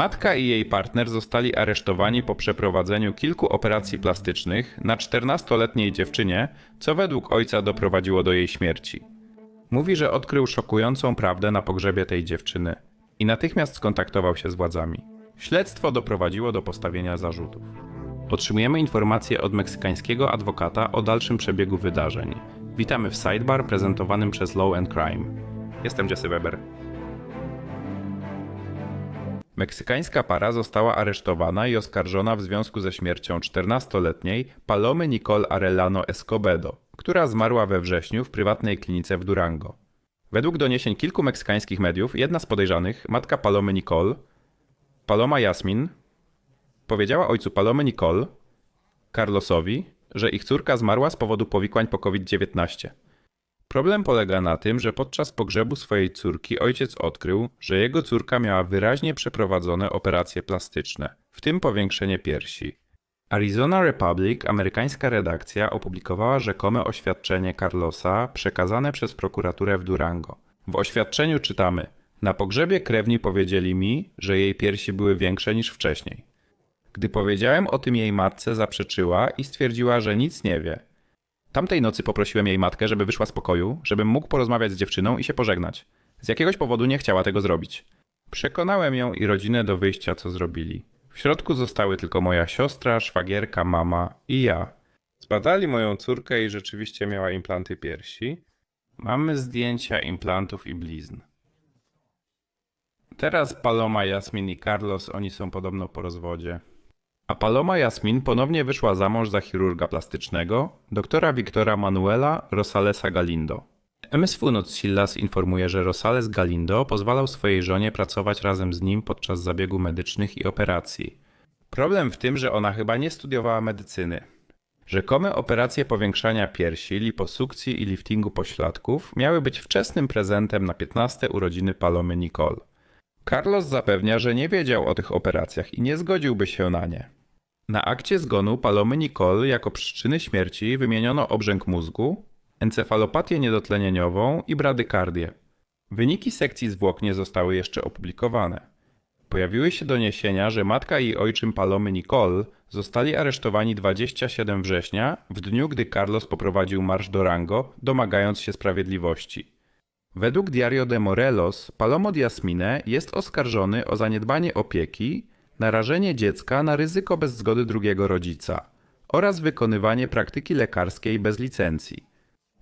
Matka i jej partner zostali aresztowani po przeprowadzeniu kilku operacji plastycznych na 14-letniej dziewczynie, co według ojca doprowadziło do jej śmierci. Mówi, że odkrył szokującą prawdę na pogrzebie tej dziewczyny i natychmiast skontaktował się z władzami. Śledztwo doprowadziło do postawienia zarzutów. Otrzymujemy informacje od meksykańskiego adwokata o dalszym przebiegu wydarzeń. Witamy w Sidebar prezentowanym przez Law and Crime. Jestem Jesse Weber. Meksykańska para została aresztowana i oskarżona w związku ze śmiercią 14-letniej Palomy Nicole Arellano Escobedo, która zmarła we wrześniu w prywatnej klinice w Durango. Według doniesień kilku meksykańskich mediów, jedna z podejrzanych, matka Palomy Nicole, Paloma Jasmin, powiedziała ojcu Palomy Nicole, Carlosowi, że ich córka zmarła z powodu powikłań po COVID-19. Problem polega na tym, że podczas pogrzebu swojej córki ojciec odkrył, że jego córka miała wyraźnie przeprowadzone operacje plastyczne, w tym powiększenie piersi. Arizona Republic, amerykańska redakcja, opublikowała rzekome oświadczenie Carlosa przekazane przez prokuraturę w Durango. W oświadczeniu czytamy: Na pogrzebie krewni powiedzieli mi, że jej piersi były większe niż wcześniej. Gdy powiedziałem o tym jej matce, zaprzeczyła i stwierdziła, że nic nie wie. Tamtej nocy poprosiłem jej matkę, żeby wyszła z pokoju, żebym mógł porozmawiać z dziewczyną i się pożegnać. Z jakiegoś powodu nie chciała tego zrobić. Przekonałem ją i rodzinę do wyjścia, co zrobili. W środku zostały tylko moja siostra, szwagierka, mama i ja. Zbadali moją córkę i rzeczywiście miała implanty piersi. Mamy zdjęcia implantów i blizn. Teraz Paloma, Jasmin i Carlos, oni są podobno po rozwodzie. A Paloma Jasmin ponownie wyszła za mąż za chirurga plastycznego, doktora Wiktora Manuela Rosalesa Galindo. MSW Notcillas informuje, że Rosales Galindo pozwalał swojej żonie pracować razem z nim podczas zabiegu medycznych i operacji. Problem w tym, że ona chyba nie studiowała medycyny. Rzekome operacje powiększania piersi, liposukcji i liftingu pośladków miały być wczesnym prezentem na 15 urodziny Palomy Nicole. Carlos zapewnia, że nie wiedział o tych operacjach i nie zgodziłby się na nie. Na akcie zgonu Palomy Nicole jako przyczyny śmierci wymieniono obrzęk mózgu, encefalopatię niedotlenieniową i bradykardię. Wyniki sekcji zwłok nie zostały jeszcze opublikowane. Pojawiły się doniesienia, że matka i ojczym Palomy Nicole zostali aresztowani 27 września, w dniu gdy Carlos poprowadził marsz do Rango, domagając się sprawiedliwości. Według Diario de Morelos, Palomo Diasmine jest oskarżony o zaniedbanie opieki, narażenie dziecka na ryzyko bez zgody drugiego rodzica oraz wykonywanie praktyki lekarskiej bez licencji.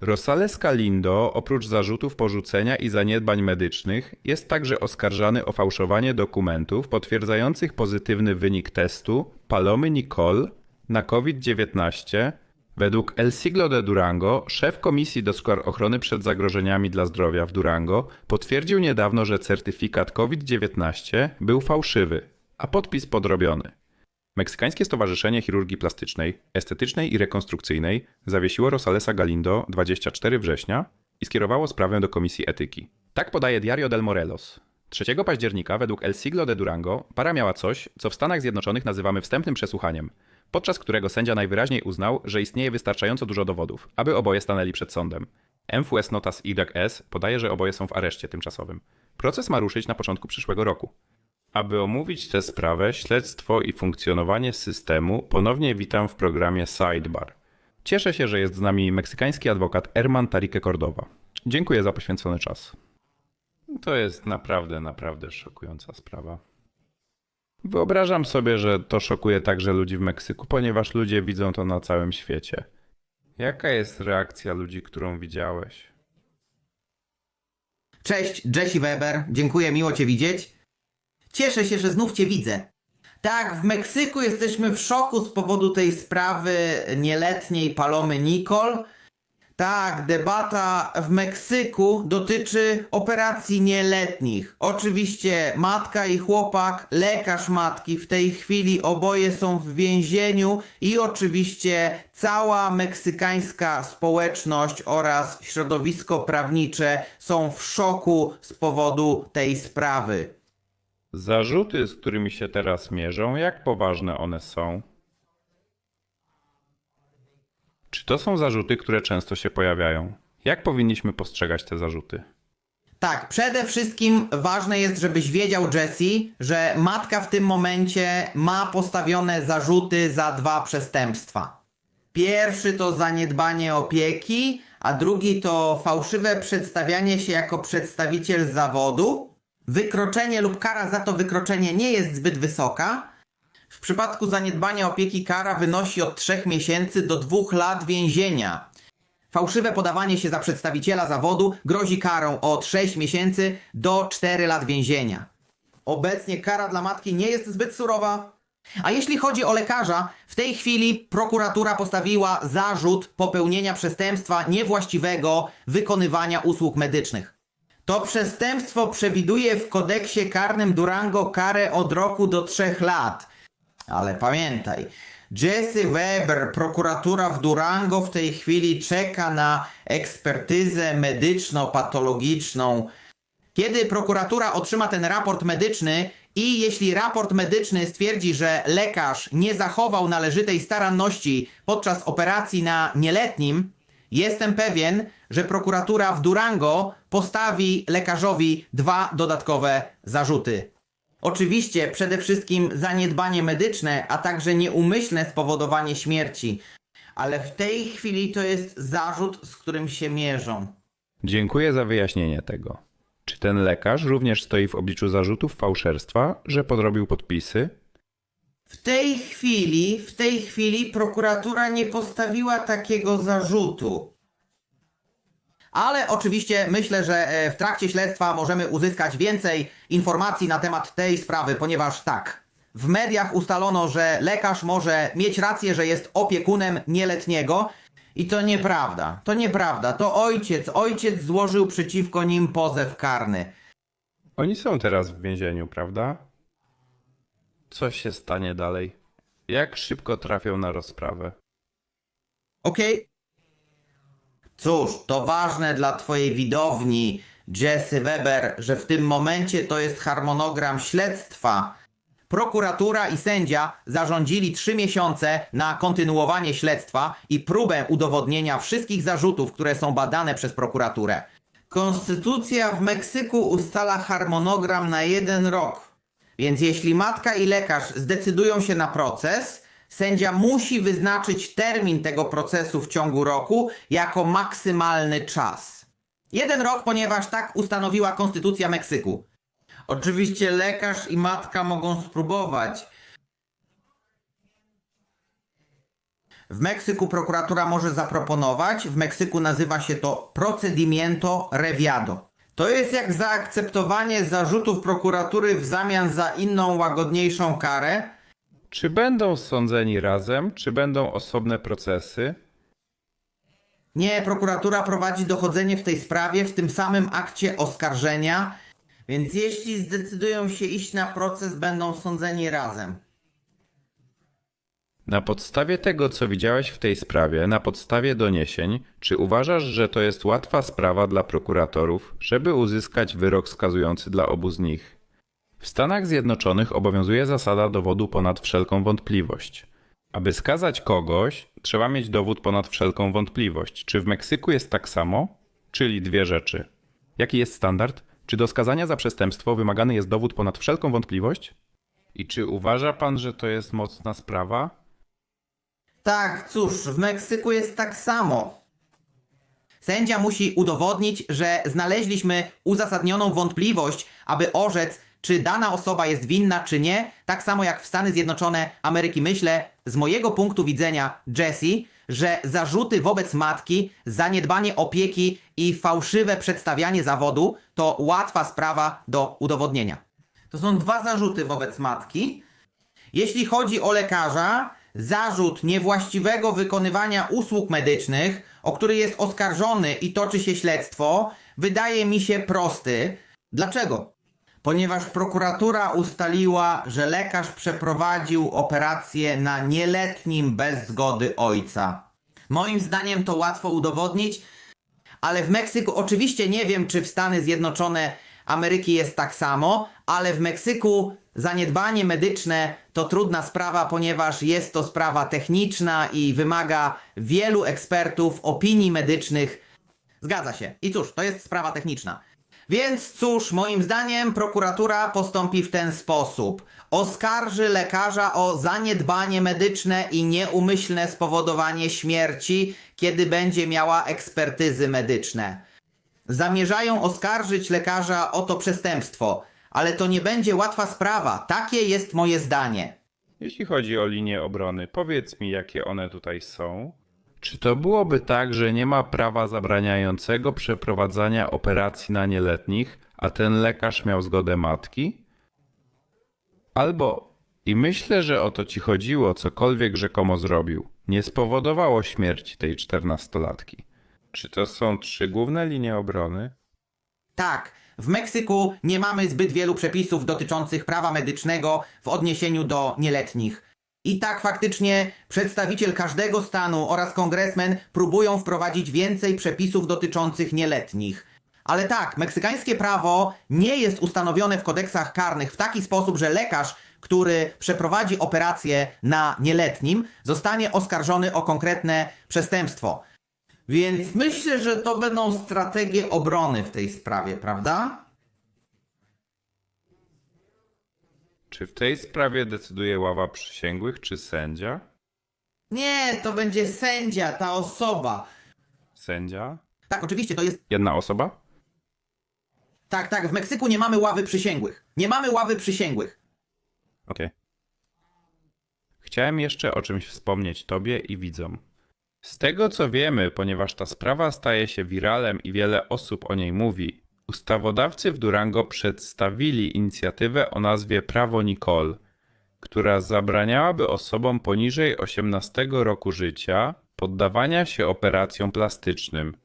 Rosales Galindo, oprócz zarzutów porzucenia i zaniedbań medycznych, jest także oskarżany o fałszowanie dokumentów potwierdzających pozytywny wynik testu Palomy Nicole na COVID-19 Według El Siglo de Durango, szef Komisji do Spraw Ochrony przed Zagrożeniami dla Zdrowia w Durango potwierdził niedawno, że certyfikat COVID-19 był fałszywy, a podpis podrobiony. Meksykańskie Stowarzyszenie Chirurgii Plastycznej, Estetycznej i Rekonstrukcyjnej zawiesiło Rosalesa Galindo 24 września i skierowało sprawę do Komisji Etyki. Tak podaje Diario del Morelos. 3 października według El Siglo de Durango para miała coś, co w Stanach Zjednoczonych nazywamy wstępnym przesłuchaniem, podczas którego sędzia najwyraźniej uznał, że istnieje wystarczająco dużo dowodów, aby oboje stanęli przed sądem. MFS Notas YS podaje, że oboje są w areszcie tymczasowym. Proces ma ruszyć na początku przyszłego roku. Aby omówić tę sprawę, śledztwo i funkcjonowanie systemu, ponownie witam w programie Sidebar. Cieszę się, że jest z nami meksykański adwokat Herman Tarique Cordoba. Dziękuję za poświęcony czas. To jest naprawdę, naprawdę szokująca sprawa. Wyobrażam sobie, że to szokuje także ludzi w Meksyku, ponieważ ludzie widzą to na całym świecie. Jaka jest reakcja ludzi, którą widziałeś? Cześć, Jesse Weber. Dziękuję, miło Cię widzieć. Cieszę się, że znów Cię widzę. Tak, w Meksyku jesteśmy w szoku z powodu tej sprawy nieletniej Palomy Nicole. Tak, debata w Meksyku dotyczy operacji nieletnich. Oczywiście matka i chłopak, lekarz matki w tej chwili oboje są w więzieniu i oczywiście cała meksykańska społeczność oraz środowisko prawnicze są w szoku z powodu tej sprawy. Zarzuty, z którymi się teraz mierzą, jak poważne one są? Czy to są zarzuty, które często się pojawiają? Jak powinniśmy postrzegać te zarzuty? Tak, przede wszystkim ważne jest, żebyś wiedział, Jesse, że matka w tym momencie ma postawione zarzuty za dwa przestępstwa. Pierwszy to zaniedbanie opieki, a drugi to fałszywe przedstawianie się jako przedstawiciel zawodu. Wykroczenie lub kara za to wykroczenie nie jest zbyt wysoka. W przypadku zaniedbania opieki kara wynosi od 3 miesięcy do 2 lat więzienia. Fałszywe podawanie się za przedstawiciela zawodu grozi karą od 6 miesięcy do 4 lat więzienia. Obecnie kara dla matki nie jest zbyt surowa. A jeśli chodzi o lekarza, w tej chwili prokuratura postawiła zarzut popełnienia przestępstwa niewłaściwego wykonywania usług medycznych. To przestępstwo przewiduje w kodeksie karnym Durango karę od roku do 3 lat. Ale pamiętaj, Jesse Weber, prokuratura w Durango w tej chwili czeka na ekspertyzę medyczno-patologiczną. Kiedy prokuratura otrzyma ten raport medyczny i jeśli raport medyczny stwierdzi, że lekarz nie zachował należytej staranności podczas operacji na nieletnim, jestem pewien, że prokuratura w Durango postawi lekarzowi dwa dodatkowe zarzuty. Oczywiście przede wszystkim zaniedbanie medyczne, a także nieumyślne spowodowanie śmierci. Ale w tej chwili to jest zarzut, z którym się mierzą. Dziękuję za wyjaśnienie tego. Czy ten lekarz również stoi w obliczu zarzutów fałszerstwa, że podrobił podpisy? W tej chwili, w tej chwili prokuratura nie postawiła takiego zarzutu. Ale oczywiście myślę, że e, w trakcie śledztwa możemy uzyskać więcej informacji na temat tej sprawy, ponieważ tak, w mediach ustalono, że lekarz może mieć rację, że jest opiekunem nieletniego. I to nieprawda, to nieprawda. To ojciec, ojciec złożył przeciwko nim pozew karny. Oni są teraz w więzieniu, prawda? Co się stanie dalej? Jak szybko trafią na rozprawę? Okej. Cóż, to ważne dla twojej widowni, Jesse Weber, że w tym momencie to jest harmonogram śledztwa. Prokuratura i sędzia zarządzili trzy miesiące na kontynuowanie śledztwa i próbę udowodnienia wszystkich zarzutów, które są badane przez prokuraturę. Konstytucja w Meksyku ustala harmonogram na jeden rok. Więc jeśli matka i lekarz zdecydują się na proces, sędzia musi wyznaczyć termin tego procesu w ciągu roku jako maksymalny czas. Jeden rok, ponieważ tak ustanowiła Konstytucja Meksyku. Oczywiście lekarz i matka mogą spróbować. W Meksyku prokuratura może zaproponować, w Meksyku nazywa się to procedimiento reviado. To jest jak zaakceptowanie zarzutów prokuratury w zamian za inną, łagodniejszą karę. Czy będą sądzeni razem, czy będą osobne procesy? Nie, prokuratura prowadzi dochodzenie w tej sprawie w tym samym akcie oskarżenia, więc jeśli zdecydują się iść na proces, będą sądzeni razem. Na podstawie tego, co widziałeś w tej sprawie, na podstawie doniesień, czy uważasz, że to jest łatwa sprawa dla prokuratorów, żeby uzyskać wyrok skazujący dla obu z nich? W Stanach Zjednoczonych obowiązuje zasada dowodu ponad wszelką wątpliwość. Aby skazać kogoś, trzeba mieć dowód ponad wszelką wątpliwość. Czy w Meksyku jest tak samo? Czyli dwie rzeczy. Jaki jest standard? Czy do skazania za przestępstwo wymagany jest dowód ponad wszelką wątpliwość? I czy uważa pan, że to jest mocna sprawa? Tak, cóż, w Meksyku jest tak samo. Sędzia musi udowodnić, że znaleźliśmy uzasadnioną wątpliwość, aby orzec, czy dana osoba jest winna, czy nie, tak samo jak w Stany Zjednoczone Ameryki. Myślę, z mojego punktu widzenia, Jesse, że zarzuty wobec matki, zaniedbanie opieki i fałszywe przedstawianie zawodu to łatwa sprawa do udowodnienia. To są dwa zarzuty wobec matki. Jeśli chodzi o lekarza, zarzut niewłaściwego wykonywania usług medycznych, o który jest oskarżony i toczy się śledztwo, wydaje mi się prosty. Dlaczego? Ponieważ prokuratura ustaliła, że lekarz przeprowadził operację na nieletnim bez zgody ojca. Moim zdaniem to łatwo udowodnić, ale w Meksyku oczywiście nie wiem, czy w Stany Zjednoczone Ameryki jest tak samo, ale w Meksyku zaniedbanie medyczne to trudna sprawa, ponieważ jest to sprawa techniczna i wymaga wielu ekspertów, opinii medycznych. Zgadza się. I cóż, to jest sprawa techniczna. Więc cóż, moim zdaniem prokuratura postąpi w ten sposób. Oskarży lekarza o zaniedbanie medyczne i nieumyślne spowodowanie śmierci, kiedy będzie miała ekspertyzy medyczne. Zamierzają oskarżyć lekarza o to przestępstwo, ale to nie będzie łatwa sprawa. Takie jest moje zdanie. Jeśli chodzi o linię obrony, powiedz mi, jakie one tutaj są. Czy to byłoby tak, że nie ma prawa zabraniającego przeprowadzania operacji na nieletnich, a ten lekarz miał zgodę matki? Albo, i myślę, że o to ci chodziło, cokolwiek rzekomo zrobił, nie spowodowało śmierci tej czternastolatki. Czy to są trzy główne linie obrony? Tak, w Meksyku nie mamy zbyt wielu przepisów dotyczących prawa medycznego w odniesieniu do nieletnich. I tak faktycznie przedstawiciel każdego stanu oraz kongresmen próbują wprowadzić więcej przepisów dotyczących nieletnich. Ale tak, meksykańskie prawo nie jest ustanowione w kodeksach karnych w taki sposób, że lekarz, który przeprowadzi operację na nieletnim, zostanie oskarżony o konkretne przestępstwo. Więc myślę, że to będą strategie obrony w tej sprawie, prawda? Czy w tej sprawie decyduje ława przysięgłych czy sędzia? Nie, to będzie sędzia, ta osoba. Sędzia? Tak, oczywiście, to jest. Jedna osoba? Tak, tak, w Meksyku nie mamy ławy przysięgłych. Nie mamy ławy przysięgłych. Okej. Chciałem jeszcze o czymś wspomnieć Tobie i widzom. Z tego co wiemy, ponieważ ta sprawa staje się wiralem i wiele osób o niej mówi, ustawodawcy w Durango przedstawili inicjatywę o nazwie Prawo Nicole, która zabraniałaby osobom poniżej 18 roku życia poddawania się operacjom plastycznym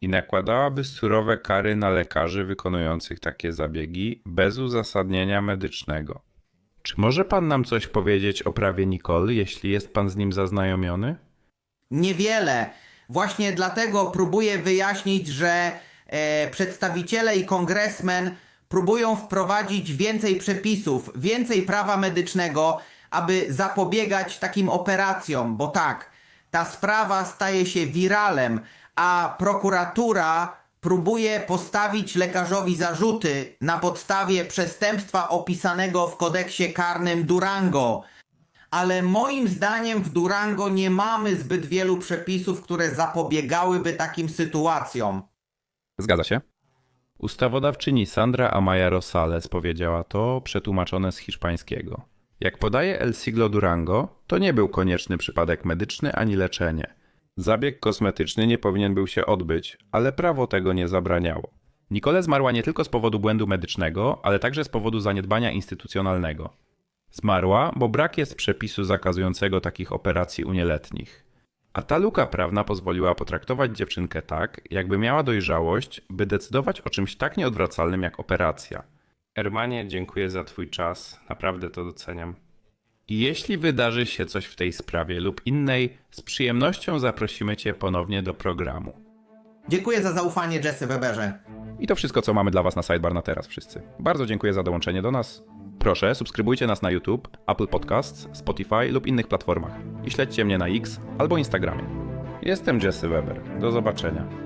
i nakładałaby surowe kary na lekarzy wykonujących takie zabiegi bez uzasadnienia medycznego. Czy może pan nam coś powiedzieć o prawie Nicole, jeśli jest pan z nim zaznajomiony? Niewiele. Właśnie dlatego próbuję wyjaśnić, że e, przedstawiciele i kongresmen próbują wprowadzić więcej przepisów, więcej prawa medycznego, aby zapobiegać takim operacjom, bo tak, ta sprawa staje się wiralem, a prokuratura próbuje postawić lekarzowi zarzuty na podstawie przestępstwa opisanego w kodeksie karnym Durango. Ale moim zdaniem w Durango nie mamy zbyt wielu przepisów, które zapobiegałyby takim sytuacjom. Zgadza się. Ustawodawczyni Sandra Amaya Rosales powiedziała to przetłumaczone z hiszpańskiego. Jak podaje El Siglo Durango, to nie był konieczny przypadek medyczny ani leczenie. Zabieg kosmetyczny nie powinien był się odbyć, ale prawo tego nie zabraniało. Nicole zmarła nie tylko z powodu błędu medycznego, ale także z powodu zaniedbania instytucjonalnego. Zmarła, bo brak jest przepisu zakazującego takich operacji u nieletnich. A ta luka prawna pozwoliła potraktować dziewczynkę tak, jakby miała dojrzałość, by decydować o czymś tak nieodwracalnym jak operacja. Ermanie, dziękuję za Twój czas, naprawdę to doceniam. I jeśli wydarzy się coś w tej sprawie lub innej, z przyjemnością zaprosimy Cię ponownie do programu. Dziękuję za zaufanie, Jesse Weberze. I to wszystko, co mamy dla Was na Sidebar na teraz, wszyscy. Bardzo dziękuję za dołączenie do nas. Proszę, subskrybujcie nas na YouTube, Apple Podcasts, Spotify lub innych platformach. I śledźcie mnie na X albo Instagramie. Jestem Jesse Weber. Do zobaczenia.